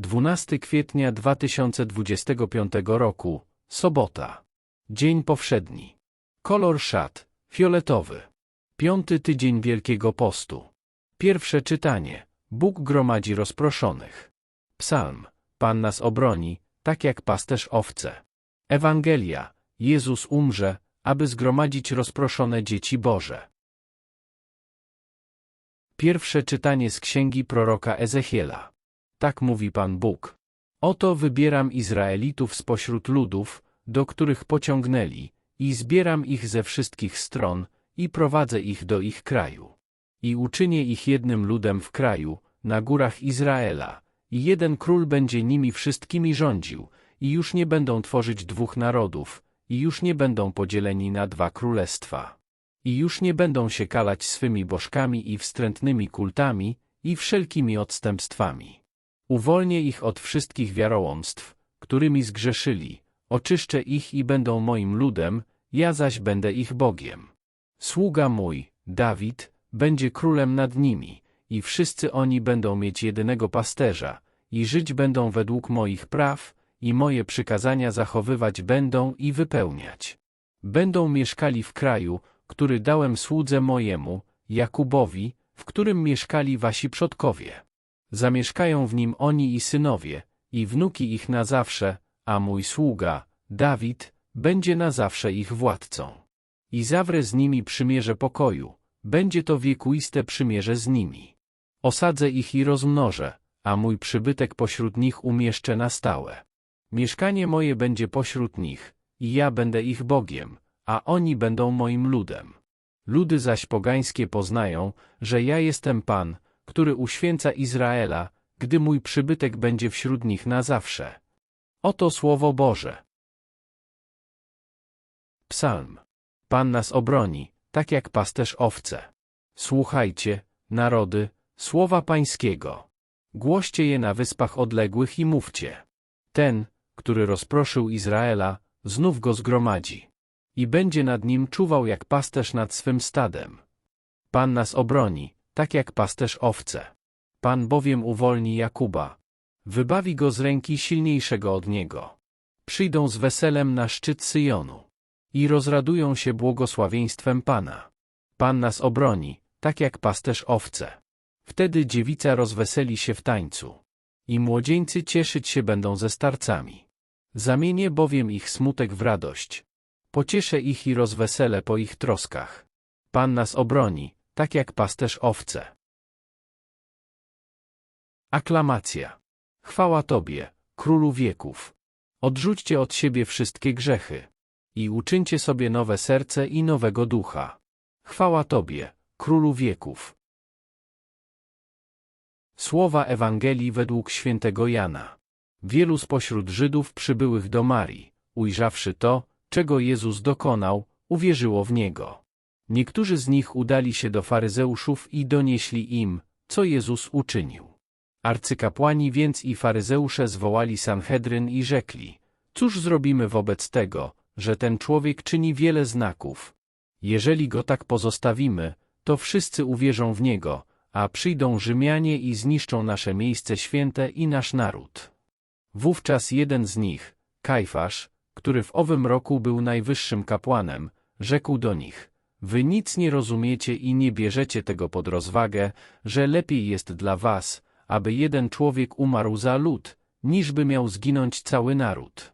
12 kwietnia 2025 roku, sobota. Dzień powszedni. Kolor szat, fioletowy. Piąty tydzień Wielkiego Postu. Pierwsze czytanie. Bóg gromadzi rozproszonych. Psalm. Pan nas obroni, tak jak pasterz owce. Ewangelia. Jezus umrze, aby zgromadzić rozproszone dzieci Boże. Pierwsze czytanie z księgi proroka Ezechiela. Tak mówi Pan Bóg. Oto wybieram Izraelitów spośród ludów, do których pociągnęli, i zbieram ich ze wszystkich stron, i prowadzę ich do ich kraju. I uczynię ich jednym ludem w kraju, na górach Izraela, i jeden król będzie nimi wszystkimi rządził, i już nie będą tworzyć dwóch narodów, i już nie będą podzieleni na dwa królestwa. I już nie będą się kalać swymi bożkami i wstrętnymi kultami, i wszelkimi odstępstwami. Uwolnię ich od wszystkich wiarołomstw, którymi zgrzeszyli, oczyszczę ich i będą moim ludem, ja zaś będę ich Bogiem. Sługa mój, Dawid, będzie królem nad nimi, i wszyscy oni będą mieć jedynego pasterza, i żyć będą według moich praw, i moje przykazania zachowywać będą i wypełniać. Będą mieszkali w kraju, który dałem słudze mojemu, Jakubowi, w którym mieszkali wasi przodkowie. Zamieszkają w nim oni i synowie, i wnuki ich na zawsze, a mój sługa, Dawid, będzie na zawsze ich władcą. I zawrę z nimi przymierze pokoju, będzie to wiekuiste przymierze z nimi. Osadzę ich i rozmnożę, a mój przybytek pośród nich umieszczę na stałe. Mieszkanie moje będzie pośród nich, i ja będę ich Bogiem, a oni będą moim ludem. Ludy zaś pogańskie poznają, że ja jestem Pan, który uświęca Izraela, gdy mój przybytek będzie wśród nich na zawsze. Oto słowo Boże. Psalm. Pan nas obroni, tak jak pasterz owce. Słuchajcie, narody, słowa pańskiego. Głoście je na wyspach odległych i mówcie. Ten, który rozproszył Izraela, znów go zgromadzi. I będzie nad nim czuwał jak pasterz nad swym stadem. Pan nas obroni, tak jak pasterz owce. Pan bowiem uwolni Jakuba. Wybawi go z ręki silniejszego od niego. Przyjdą z weselem na szczyt Syjonu. I rozradują się błogosławieństwem Pana. Pan nas obroni, tak jak pasterz owce. Wtedy dziewica rozweseli się w tańcu. I młodzieńcy cieszyć się będą ze starcami. Zamienię bowiem ich smutek w radość. Pocieszę ich i rozweselę po ich troskach. Pan nas obroni, tak jak pasterz owce. Aklamacja. Chwała Tobie, Królu wieków. Odrzućcie od siebie wszystkie grzechy. I uczyńcie sobie nowe serce i nowego ducha. Chwała Tobie, Królu wieków. Słowa Ewangelii według świętego Jana. Wielu spośród Żydów przybyłych do Marii, ujrzawszy to, czego Jezus dokonał, uwierzyło w Niego. Niektórzy z nich udali się do faryzeuszów i donieśli im, co Jezus uczynił. Arcykapłani więc i faryzeusze zwołali Sanhedryn i rzekli, cóż zrobimy wobec tego, że ten człowiek czyni wiele znaków. Jeżeli go tak pozostawimy, to wszyscy uwierzą w niego, a przyjdą Rzymianie i zniszczą nasze miejsce święte i nasz naród. Wówczas jeden z nich, Kajfasz, który w owym roku był najwyższym kapłanem, rzekł do nich, Wy nic nie rozumiecie i nie bierzecie tego pod rozwagę, że lepiej jest dla was, aby jeden człowiek umarł za lud, niżby miał zginąć cały naród.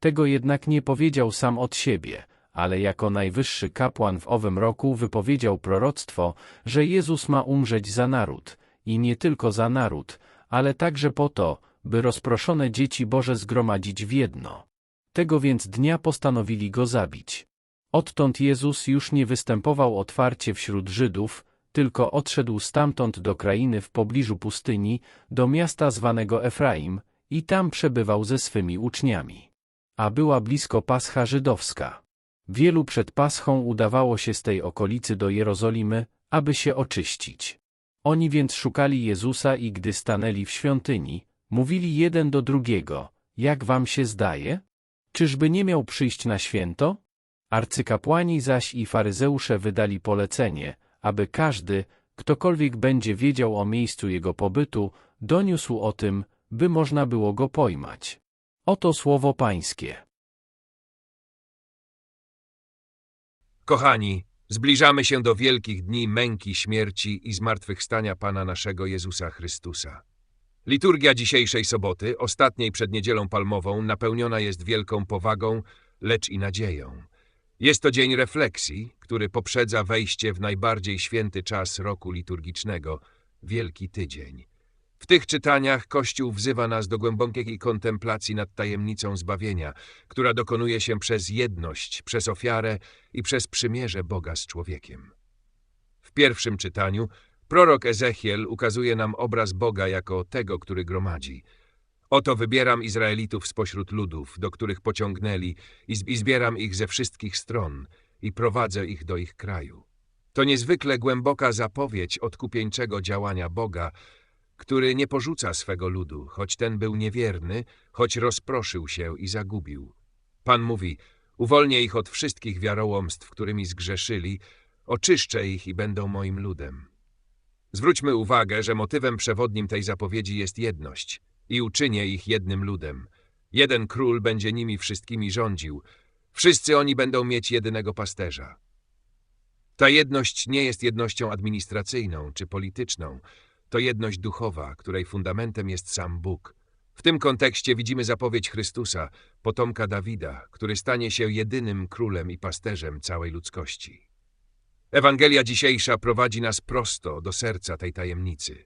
Tego jednak nie powiedział sam od siebie, ale jako najwyższy kapłan w owym roku wypowiedział proroctwo, że Jezus ma umrzeć za naród, i nie tylko za naród, ale także po to, by rozproszone dzieci Boże zgromadzić w jedno. Tego więc dnia postanowili go zabić. Odtąd Jezus już nie występował otwarcie wśród Żydów, tylko odszedł stamtąd do krainy w pobliżu pustyni, do miasta zwanego Efraim, i tam przebywał ze swymi uczniami. A była blisko Pascha żydowska. Wielu przed Paschą udawało się z tej okolicy do Jerozolimy, aby się oczyścić. Oni więc szukali Jezusa i gdy stanęli w świątyni, mówili jeden do drugiego, jak wam się zdaje? Czyżby nie miał przyjść na święto? Arcykapłani zaś i faryzeusze wydali polecenie, aby każdy, ktokolwiek będzie wiedział o miejscu jego pobytu, doniósł o tym, by można było go pojmać. Oto słowo pańskie. Kochani, zbliżamy się do wielkich dni męki, śmierci i zmartwychwstania Pana naszego Jezusa Chrystusa. Liturgia dzisiejszej soboty, ostatniej przed Niedzielą Palmową, napełniona jest wielką powagą, lecz i nadzieją. Jest to dzień refleksji, który poprzedza wejście w najbardziej święty czas roku liturgicznego, Wielki Tydzień. W tych czytaniach Kościół wzywa nas do głębokiej kontemplacji nad tajemnicą zbawienia, która dokonuje się przez jedność, przez ofiarę i przez przymierze Boga z człowiekiem. W pierwszym czytaniu prorok Ezechiel ukazuje nam obraz Boga jako tego, który gromadzi. Oto wybieram Izraelitów spośród ludów, do których pociągnęli i zbieram ich ze wszystkich stron i prowadzę ich do ich kraju. To niezwykle głęboka zapowiedź odkupieńczego działania Boga, który nie porzuca swego ludu, choć ten był niewierny, choć rozproszył się i zagubił. Pan mówi, uwolnię ich od wszystkich wiarołomstw, którymi zgrzeszyli, oczyszczę ich i będą moim ludem. Zwróćmy uwagę, że motywem przewodnim tej zapowiedzi jest jedność i uczynię ich jednym ludem. Jeden król będzie nimi wszystkimi rządził. Wszyscy oni będą mieć jedynego pasterza. Ta jedność nie jest jednością administracyjną czy polityczną. To jedność duchowa, której fundamentem jest sam Bóg. W tym kontekście widzimy zapowiedź Chrystusa, potomka Dawida, który stanie się jedynym królem i pasterzem całej ludzkości. Ewangelia dzisiejsza prowadzi nas prosto do serca tej tajemnicy.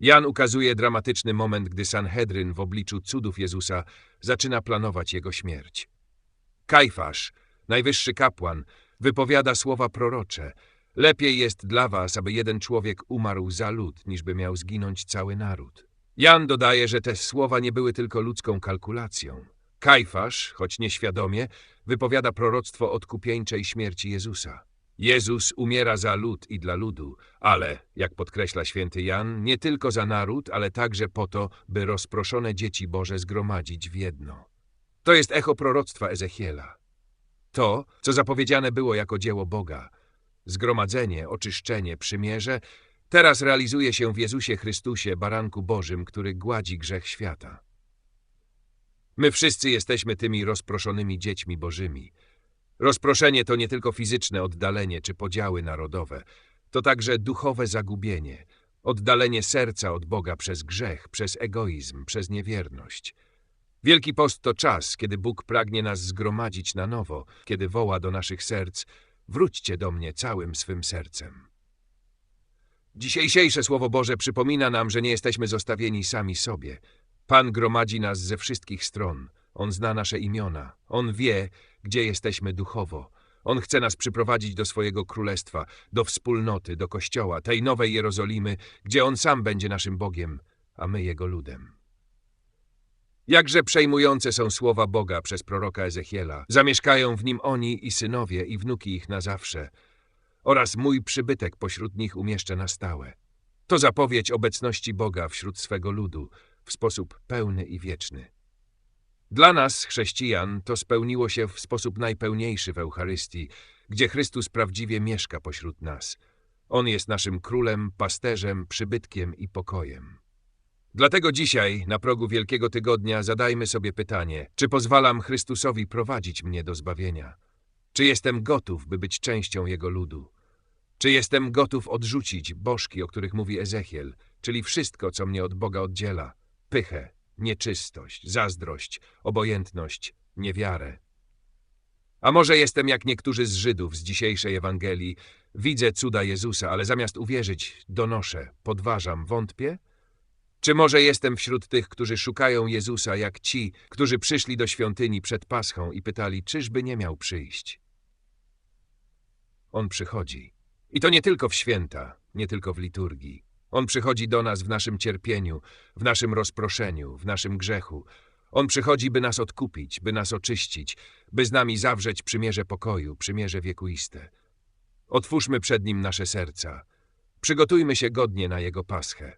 Jan ukazuje dramatyczny moment, gdy Sanhedryn w obliczu cudów Jezusa zaczyna planować jego śmierć. Kajfasz, najwyższy kapłan, wypowiada słowa prorocze. Lepiej jest dla was, aby jeden człowiek umarł za lud, niżby miał zginąć cały naród. Jan dodaje, że te słowa nie były tylko ludzką kalkulacją. Kajfasz, choć nieświadomie, wypowiada proroctwo odkupieńczej śmierci Jezusa. Jezus umiera za lud i dla ludu, ale, jak podkreśla święty Jan, nie tylko za naród, ale także po to, by rozproszone dzieci Boże zgromadzić w jedno. To jest echo proroctwa Ezechiela. To, co zapowiedziane było jako dzieło Boga, zgromadzenie, oczyszczenie, przymierze, teraz realizuje się w Jezusie Chrystusie, baranku Bożym, który gładzi grzech świata. My wszyscy jesteśmy tymi rozproszonymi dziećmi Bożymi. Rozproszenie to nie tylko fizyczne oddalenie czy podziały narodowe, to także duchowe zagubienie, oddalenie serca od Boga przez grzech, przez egoizm, przez niewierność. Wielki Post to czas, kiedy Bóg pragnie nas zgromadzić na nowo, kiedy woła do naszych serc: Wróćcie do mnie całym swym sercem. Dzisiejsze Słowo Boże przypomina nam, że nie jesteśmy zostawieni sami sobie. Pan gromadzi nas ze wszystkich stron. On zna nasze imiona. On wie, gdzie jesteśmy duchowo. On chce nas przyprowadzić do swojego królestwa, do wspólnoty, do kościoła, tej nowej Jerozolimy, gdzie On sam będzie naszym Bogiem, a my Jego ludem. Jakże przejmujące są słowa Boga przez proroka Ezechiela. Zamieszkają w nim oni i synowie, i wnuki ich na zawsze. Oraz mój przybytek pośród nich umieszczę na stałe. To zapowiedź obecności Boga wśród swego ludu w sposób pełny i wieczny. Dla nas, chrześcijan, to spełniło się w sposób najpełniejszy w Eucharystii, gdzie Chrystus prawdziwie mieszka pośród nas. On jest naszym królem, pasterzem, przybytkiem i pokojem. Dlatego dzisiaj, na progu Wielkiego Tygodnia, zadajmy sobie pytanie, czy pozwalam Chrystusowi prowadzić mnie do zbawienia? Czy jestem gotów, by być częścią Jego ludu? Czy jestem gotów odrzucić bożki, o których mówi Ezechiel, czyli wszystko, co mnie od Boga oddziela? Pychę, nieczystość, zazdrość, obojętność, niewiarę. A może jestem jak niektórzy z Żydów z dzisiejszej Ewangelii, widzę cuda Jezusa, ale zamiast uwierzyć, donoszę, podważam, wątpię? Czy może jestem wśród tych, którzy szukają Jezusa, jak ci, którzy przyszli do świątyni przed Paschą i pytali, czyżby nie miał przyjść? On przychodzi. I to nie tylko w święta, nie tylko w liturgii. On przychodzi do nas w naszym cierpieniu, w naszym rozproszeniu, w naszym grzechu. On przychodzi, by nas odkupić, by nas oczyścić, by z nami zawrzeć przymierze pokoju, przymierze wiekuiste. Otwórzmy przed Nim nasze serca. Przygotujmy się godnie na Jego paschę.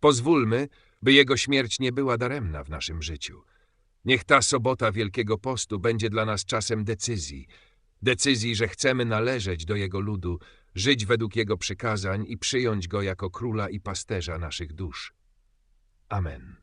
Pozwólmy, by Jego śmierć nie była daremna w naszym życiu. Niech ta sobota Wielkiego Postu będzie dla nas czasem decyzji. Decyzji, że chcemy należeć do Jego ludu, żyć według Jego przykazań i przyjąć Go jako króla i pasterza naszych dusz. Amen.